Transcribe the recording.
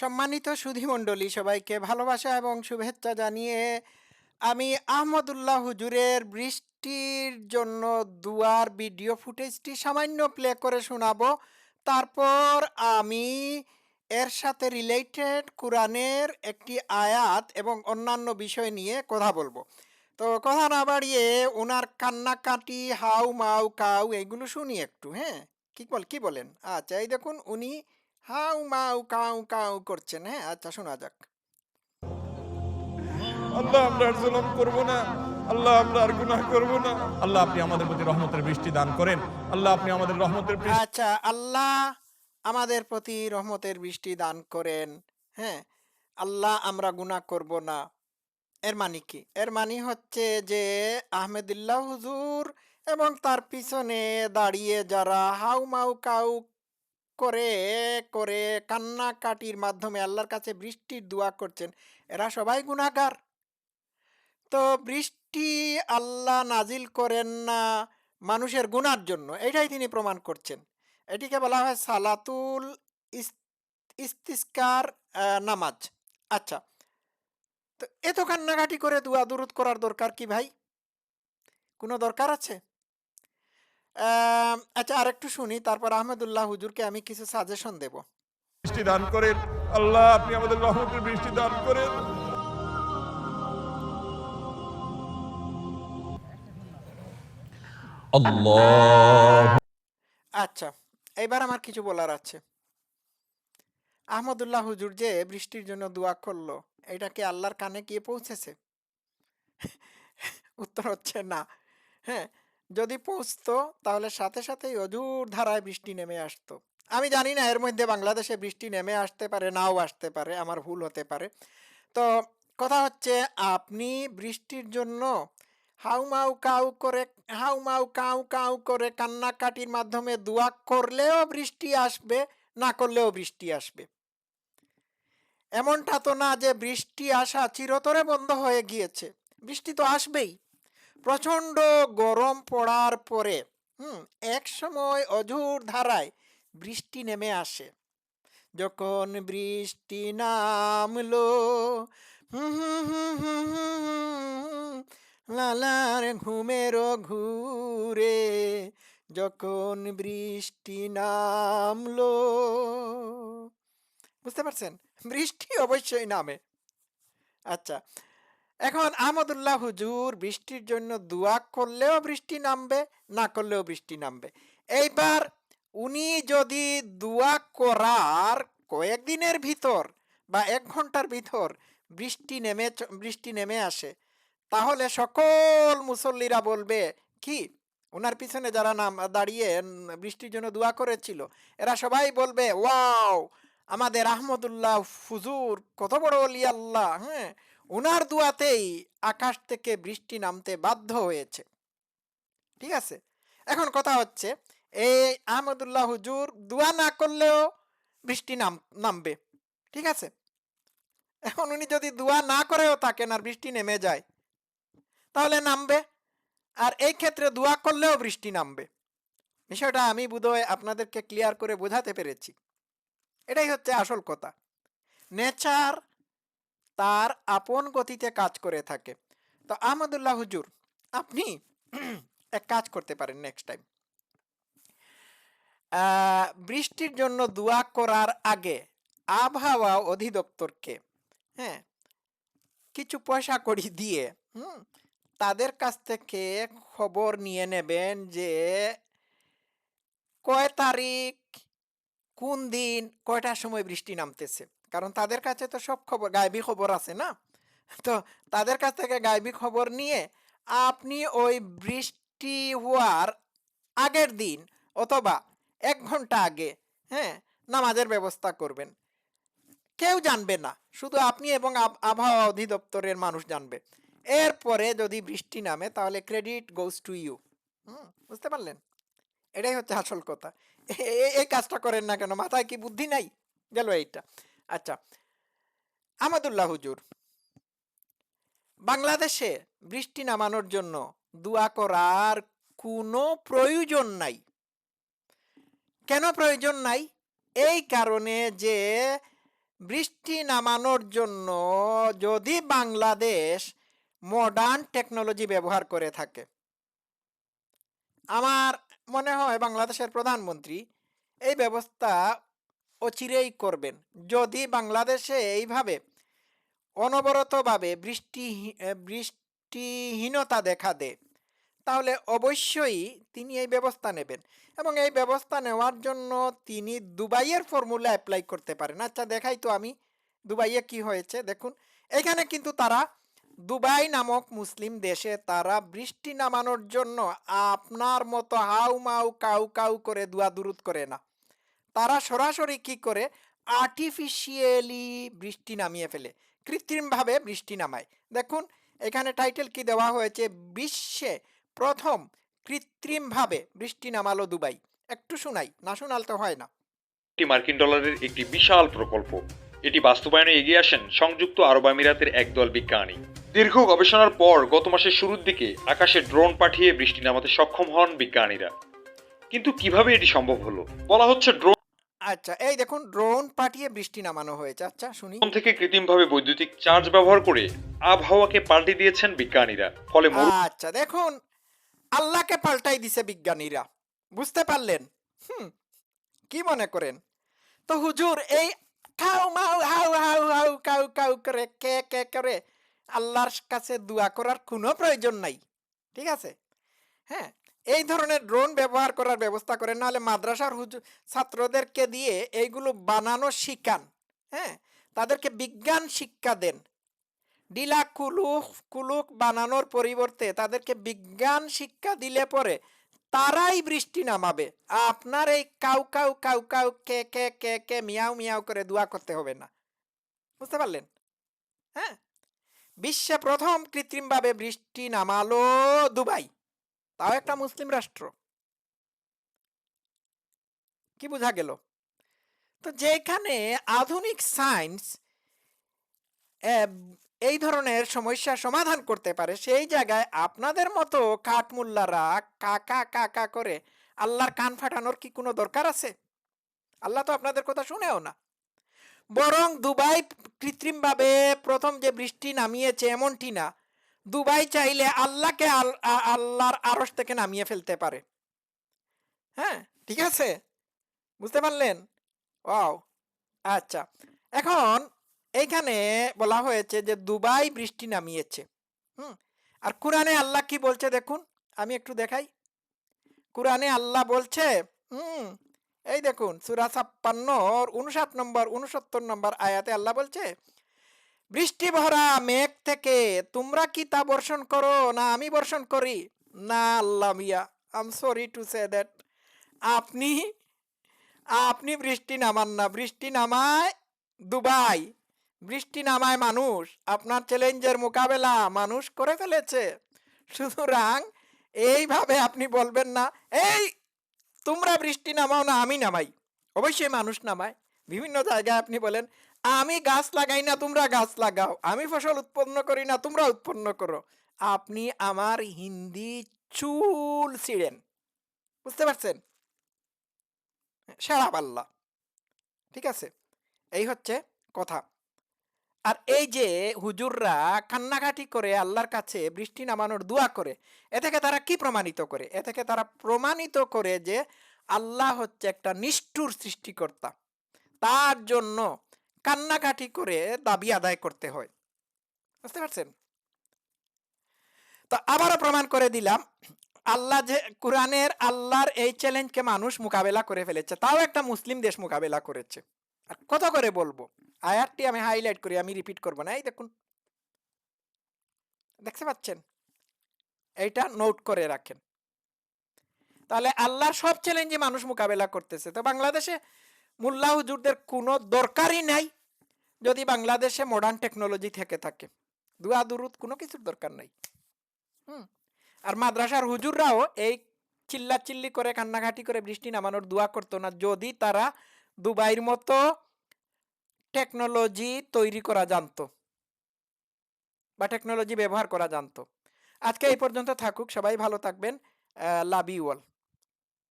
সম্মানিত সুধীমণ্ডলী সবাইকে ভালোবাসা এবং শুভেচ্ছা জানিয়ে আমি আহমদুল্লাহ হুজুরের বৃষ্টির জন্য দুয়ার ভিডিও ফুটেজটি সামান্য প্লে করে শোনাবো। তারপর আমি এর সাথে রিলেটেড কোরআনের একটি আয়াত এবং অন্যান্য বিষয় নিয়ে কথা বলব। তো কথা না বাড়িয়ে ওনার কান্নাকাটি, হাউ মাউ কাউ, এগুলো শুনি একটু হ্যাঁ? কি বল, কি বলেন? আচ্ছা এই দেখুন, উনি হাউ মাউ কাউ কাউ করছেন হ্যাঁ? আচ্ছা শোনা যাক। আল্লাহ আমরা আর জুলুম করব না আল্লাহ আমরা আর গুনাহ করব না। আল্লাহ আপনি আমাদের প্রতি রহমতের বৃষ্টি দান করেন আল্লাহ আপনি আমাদের রহমতের আচ্ছা আল্লাহ আমাদের প্রতি রহমতের বৃষ্টি দান করেন হ্যাঁ? আল্লাহ আমরা গুনাহ করব না। এর মানে কি? এর মানে হচ্ছে যে আহমেদুল্লাহ হুজুর এবং তার পিছনে দাঁড়িয়ে যারা হাউ মাউ কাউ করে করে কান্নাকাটির মাধ্যমে আল্লাহর কাছে বৃষ্টির দোয়া করছেন। এরা সবাই গুনাহগার। তো বৃষ্টি আল্লাহ নাজিল করেন না মানুষের গুনার জন্য, এটাই তিনি প্রমাণ করছেন। এটিকে বলা হয় সালাতুল ইস- ইস্তিস্কার নামাজ। আচ্ছা তো এত কান্নাকাটি করে দোয়া দুরুদ করার দরকার কি ভাই? কোনো দরকার আছে? আচ্ছা আরেকটু শুনি। তারপর আহমেদুল্লাহ হুজুরকে আমি কিছু সাজেশন দেব। বৃষ্টি দান করেন। আল্লাহ আপনি আমাদের রহমতের বৃষ্টি দান করেন। আল্লাহ। আচ্ছা এবার আমার কিছু বলার আছে। আহমদুল্লাহ হুজুর যে বৃষ্টির জন্য দোয়া করল এটা কি আল্লাহর কানে গিয়ে পৌঁছেছে? উত্তর হচ্ছে না। হ্যাঁ যদি পৌঁছতো, তাহলে সাথে সাথেই অজুর ধারায় বৃষ্টি নেমে আসতো। আমি জানি না, এর মধ্যে বাংলাদেশে বৃষ্টি নেমে আসতে পারে, নাও আসতে পারে, আমার ভুল হতে পারে। তো কথা হচ্ছে, আপনি বৃষ্টির জন্য হাউ মাউ কাউ করে, হাউ মাউ কাউ কাউ করে কান্নাকাটির মাধ্যমে দোয়া করলেও বৃষ্টি আসবে, না করলেও বৃষ্টি আসবে। এমনটা তো না যে বৃষ্টি আসা চিরতরে বন্ধ হয়ে গিয়েছে। বৃষ্টি তো আসবেই। প্রচণ্ড গরম পড়ার পরে, হুম, এক সময় অঝোর ধারায় বৃষ্টি নেমে আসে। যখন বৃষ্টি নামলো লালার ঘুমেরও ঘুরে যখন বৃষ্টি নামলো, বুঝতে পারছেন? বৃষ্টি অবশ্যই নামে। আচ্ছা এখন আহমদুল্লাহ হুজুর বৃষ্টির জন্য দোয়া করলেও বৃষ্টি নামবে, না করলেও বৃষ্টি নামবে। এইবার উনি যদি দোয়া করার কয়েকদিনের ভিতর বা এক ঘণ্টার ভিতর বৃষ্টি নেমে বৃষ্টি নেমে আসে, তাহলে সকল মুসল্লিরা বলবে, কি? ওনার পিছনে যারা নাম, দাঁড়িয়ে বৃষ্টির জন্য দোয়া করেছিল, এরা সবাই বলবে, ওয়াও, আমাদের আহমদুল্লাহ ফুজুর কত বড় অলি আল্লাহ হ্যাঁ? ওনার দুয়াতেই আকাশ থেকে বৃষ্টি নামতে বাধ্য হয়েছে। ঠিক আছে? এখন কথা হচ্ছে, এই আহমদুল্লাহ হুজুর দোয়া না করলেও বৃষ্টি নাম, নামবে। ঠিক আছে? এখন উনি যদি দোয়া না করেও থাকেন আর বৃষ্টি নেমে যায়, তাহলে নামবে। আর এই ক্ষেত্রে দোয়া করলেও বৃষ্টি নামবে। বিষয়টা আমি বোধহয় আপনাদেরকে ক্লিয়ার করে বোঝাতে পেরেছি। এটাই হচ্ছে আসল কথা। নেচার তার আপন গতিতে কাজ করে থাকে। তো আহমদুল্লাহ হুজুর, আপনি এক কাজ করতে পারেন নেক্সট টাইম বৃষ্টির জন্য দোয়া করার আগে আবহাওয়া অধিদপ্তরকে হ্যাঁ কিছু পয়সা কড়ি দিয়ে, হুম, তাদের কাছ থেকে খবর নিয়ে নেবেন যে কয় তারিখ, কোন দিন, কয়টার সময় বৃষ্টি নামতেছে। কারণ তাদের কাছে তো সব খবর, গায়েবী খবর আছে না? তো তাদের কাছ থেকে গায়েবী খবর নিয়ে আপনি ওই বৃষ্টি হওয়ার আগের দিন অথবা এক ঘণ্টা আগে হ্যাঁ নামাজের ব্যবস্থা করবেন। কেউ জানবে না, শুধু আপনি এবং আব- আবহাওয়া অধিদপ্তরের মানুষ জানবে। এরপরে যদি বৃষ্টি নামে তাহলে ক্রেডিট গোস টু ইউ। হুম, বুঝতে পারলেন? এটাই হচ্ছে আসল কথা। এই কাজটা করেন না কেন? মাথায় কি বুদ্ধি নাই? গেল এইটা। আচ্ছা আমাদুল্লাহ হুজুর, বাংলাদেশে বৃষ্টি নামানোর জন্য দোয়া করার কোনো প্রয়োজন নাই। কেন প্রয়োজন নাই? এই কারণে যে বৃষ্টি নামানোর জন্য যদি বাংলাদেশ মডার্ন টেকনোলজি ব্যবহার করে থাকে, আমার মনে হয় বাংলাদেশের প্রধানমন্ত্রী এই ব্যবস্থা অচিরেই করবেন। যদি বাংলাদেশে এইভাবে অনবরতভাবে বৃষ্টি বৃষ্টিহীনতা দেখা দেয়, তাহলে অবশ্যই তিনি এই ব্যবস্থা নেবেন। এবং এই ব্যবস্থা নেওয়ার জন্য তিনি দুবাইয়ের ফর্মুলা অ্যাপ্লাই করতে পারেন। আচ্ছা দেখাই তো আমি দুবাইয়ে কি হয়েছে। দেখুন, এখানে কিন্তু তারা দুবাই নামক মুসলিম দেশে তারা বৃষ্টি নামানোর জন্য আপনার মতো হাউ মাউ কাউ কাউ করে দুয়া দুরুদ করে না। তারা সরাসরি কি করে? আর্টিফিশিয়ালি বৃষ্টি নামিয়ে ফেলে। কৃত্রিমভাবে বৃষ্টি নামায়। দেখুন, এখানে টাইটেল কি দেওয়া হয়েছে? বিশ্বে প্রথম কৃত্রিমভাবে বৃষ্টি নামালো দুবাই। একটু শোনাই, না শোনাল তো হয় না। একটি মার্কিন ডলারের একটি বিশাল প্রকল্প। এটি বাস্তবায়নে এগিয়ে আসেন সংযুক্ত আরব আমিরাতের একদল বিজ্ঞানী। দীর্ঘ গবেষণার পর গত মাসের শুরুর দিকে আকাশে ড্রোন পাঠিয়ে বৃষ্টি নামাতে সক্ষম হন বিজ্ঞানীরা। কিন্তু কীভাবে এটি সম্ভব হলো? বলা হচ্ছে ড্রোন আচ্ছা এই দেখুন ড্রোন পাঠিয়ে বৃষ্টি নামানো হয়েছে। আচ্ছা শুনি। থেকে কৃত্রিমভাবে বৈদ্যুতিক চার্জ ব্যবহার করে আবহাওয়াকে পাল্টে দিয়েছেন বিজ্ঞানীরা। ফলে মরু আচ্ছা দেখুন আল্লাহকে পাল্টাই দিছে বিজ্ঞানীরা। বুঝতে পারলেন? হুম কি মনে করেন? তো হুজুর এই খাও মাও হাউ হাউ হাউ কাউ কাউ করে কে কে করে আল্লাহর কাছে দোয়া করার কোনো প্রয়োজন নাই। ঠিক আছে? হ্যাঁ এই ধরনের ড্রোন ব্যবহার করার ব্যবস্থা করেন, নাহলে মাদ্রাসার হুজুর ছাত্রদেরকে দিয়ে এইগুলো বানানো শিখান হ্যাঁ? তাদেরকে বিজ্ঞান শিক্ষা দেন। ডিলা কুলুক কুলুক বানানোর পরিবর্তে তাদেরকে বিজ্ঞান শিক্ষা দিলে পরে তারাই বৃষ্টি নামাবে। আপনার এই কাউ কাউ কাউ কাউ, কে কে কে কে, মিয়াও মিয়াও করে দোয়া করতে হবে না। বুঝতে পারলেন? হ্যাঁ? বিশ্বে প্রথম কৃত্রিমভাবে বৃষ্টি নামালো দুবাই। তাও একটা মুসলিম রাষ্ট্র। কি বোঝা গেল? তো যেখানে আধুনিক সায়েন্স এই ধরনের সমস্যার সমাধান করতে পারে, সেই জায়গায় আপনাদের মতো কাঠমুল্লারা কাকা কাকা করে আল্লাহর কান ফাটানোর কি কোনো দরকার আছে? আল্লাহ তো আপনাদের কথা শুনেও না। বরং দুবাই কৃত্রিমভাবে প্রথম যে বৃষ্টি নামিয়েছে এমনটি না। দুবাই চাইলে আল্লাহকে আল- আল্লাহর আড়স থেকে নামিয়ে ফেলতে পারে। হ্যাঁ ঠিক আছে? বুঝতে পারলেন? ওয়াও আচ্ছা। এখন এইখানে বলা হয়েছে যে দুবাই বৃষ্টি নামিয়েছে। হুম, আর কোরআনে আল্লাহ কি বলছে দেখুন, আমি একটু দেখাই। কোরআনে আল্লাহ বলছে, হুম, এই দেখুন, সুরা ছাপ্পান্ন উনষাট নম্বর উনসত্তর নম্বর আয়াতে আল্লাহ বলছে বৃষ্টি ভরা মেঘ থেকে তোমরা কি তা বর্ষণ করো? না, আমি বর্ষণ করি। না, আল্লাহ মিয়া I'm sorry to say that আপনি আপনি বৃষ্টি নামান না। বৃষ্টি নামায় দুবাই। বৃষ্টি নামায় মানুষ। আপনার চ্যালেঞ্জের মোকাবেলা মানুষ করে ফেলেছে। সুতরাং এইভাবে আপনি বলবেন না, এই, তোমরা বৃষ্টি নামাও না, আমি নামাই। অবশ্যই মানুষ নামায়। বিভিন্ন জায়গায় আপনি বলেন আমি গাছ লাগাই না, তোমরা গাছ লাগাও। আমি ফসল উৎপন্ন করি না, তোমরা উৎপন্ন করো। আপনি আমার হিন্দি চুল ছিঁড়েন। বুঝতে পারছেন? সেরা পাল্লা। ঠিক আছে? এই হচ্ছে কথা। আর এই যে হুজুররা কান্নাকাটি করে আল্লাহর কাছে বৃষ্টি নামানোর দোয়া করে, এ থেকে তারা কি প্রমাণিত করে? এ থেকে তারা প্রমাণিত করে যে আল্লাহ হচ্ছে একটা নিষ্ঠুর সৃষ্টিকর্তা। তার জন্য কান্নাকাটি করে দাবি আদায় করতে হয়। বুঝতে পারছেন? তো আবারও প্রমাণ করে দিলাম, আল্লাহ যে কোরআনের আল্লাহর এই চ্যালেঞ্জকে মানুষ মোকাবেলা করে ফেলেছে, তাও একটা মুসলিম দেশ মোকাবেলা করেছে। আর কত করে বলব? আয়াতটি আমি হাইলাইট করি, আমি রিপিট করব না, এই দেখুন। দেখতে পাচ্ছেন? এইটা নোট করে রাখেন। তাহলে আল্লাহর সব চ্যালেঞ্জে মানুষ মোকাবেলা করতেছে। তো বাংলাদেশে মোল্লা হুজুরদের কোনো দরকারই নাই যদি বাংলাদেশে মডার্ন টেকনোলজি থেকে থাকে। দুয়া, দুরুদ কোনো কিছুর দরকার নাই। হুম। আর মাদ্রাসার হুজুররাও এই চিল্লা চিল্লি করে কান্নাঘাটি করে, বৃষ্টি নামানোর দোয়া করতো না। যদি তারা দুবাইয়ের মতো টেকনোলজি তৈরি করা জানতো বা টেকনোলজি ব্যবহার করা জানতো। আজকে এই পর্যন্ত থাকুক। সবাই ভালো থাকবেন। Love you all